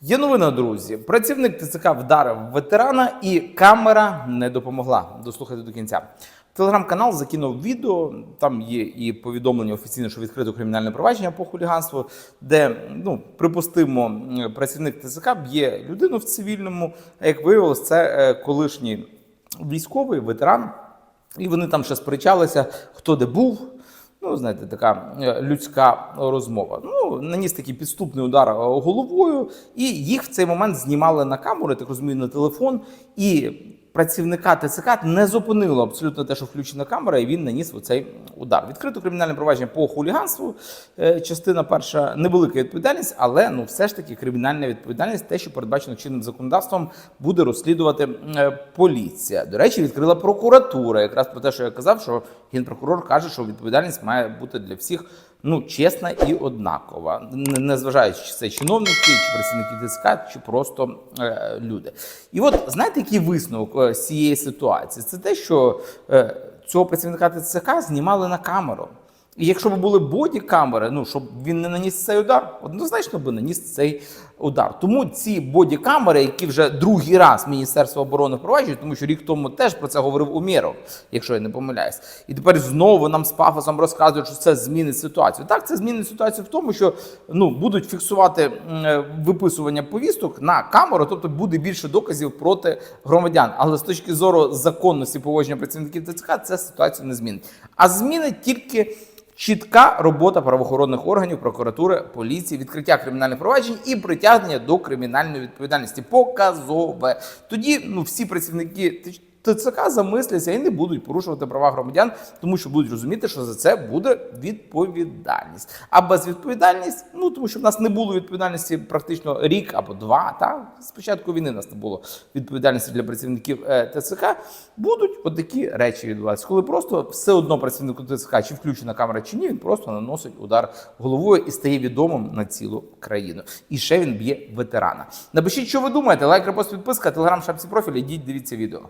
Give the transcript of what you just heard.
Є новина, друзі. Працівник ТЦК вдарив ветерана, і камера не допомогла. Дослухайте до кінця. Телеграм-канал закинув відео. Там є і повідомлення офіційне, що відкрито кримінальне провадження по хуліганству, де ну припустимо, працівник ТЦК б'є людину в цивільному. А як виявилось, це е, колишній військовий ветеран. І вони там ще сперечалися, хто де був. Ну, знаєте, така е, людська розмова. Ну, наніс такий підступний удар е, головою, і їх в цей момент знімали на камеру, я так розумію, на телефон. І працівника ТЦК не зупинило абсолютно те, що включена камера, і він наніс оцей удар. Відкрито кримінальне провадження по хуліганству. Е, Частина перша невелика відповідальність, але ну все ж таки кримінальна відповідальність, те, що передбачено чинним законодавством, буде розслідувати е, поліція. До речі, відкрила прокуратура. Якраз про те, що я казав, що генпрокурор каже, що відповідальність має бути для всіх ну чесна і однакова, не не зважаючи, чи це чиновники, чи працівники ТСК, чи просто е, люди. І от знаєте, який висновок е, з цієї ситуації? Це те, що е, цього працівника ТЦК знімали на камеру. І якщо б були боді-камери, ну щоб він не наніс цей удар, однозначно би наніс цей удар. Тому ці боді-камери, які вже другий раз Міністерство оборони впроваджує, тому що рік тому теж про це говорив Умєров, якщо я не помиляюсь. І тепер знову нам з пафосом розказують, що це змінить ситуацію. Так, це змінить ситуацію в тому, що ну будуть фіксувати е, виписування повісток на камеру, тобто буде більше доказів проти громадян. Але з точки зору законності поводження працівників ТЦК, це ситуацію не змінить. А змінить тільки. Чітка робота правоохоронних органів, прокуратури, поліції, відкриття кримінальних проваджень і притягнення до кримінальної відповідальності. Показове. Тоді ну всі працівники ТЦК замисляться і не будуть порушувати права громадян, тому що будуть розуміти, що за це буде відповідальність. А безвідповідальність, ну тому що в нас не було відповідальності практично рік або два. Та з початку війни в нас не було відповідальності для працівників е, ТЦК. Будуть отакі речі відбуватися, коли просто все одно працівнику ТЦК, чи включена камера, чи ні, він просто наносить удар головою і стає відомим на цілу країну. І ще він б'є ветерана. Напишіть, що ви думаєте. Лайк, репост, підписка, телеграм, шапці профіль. Ідіть, дивіться відео.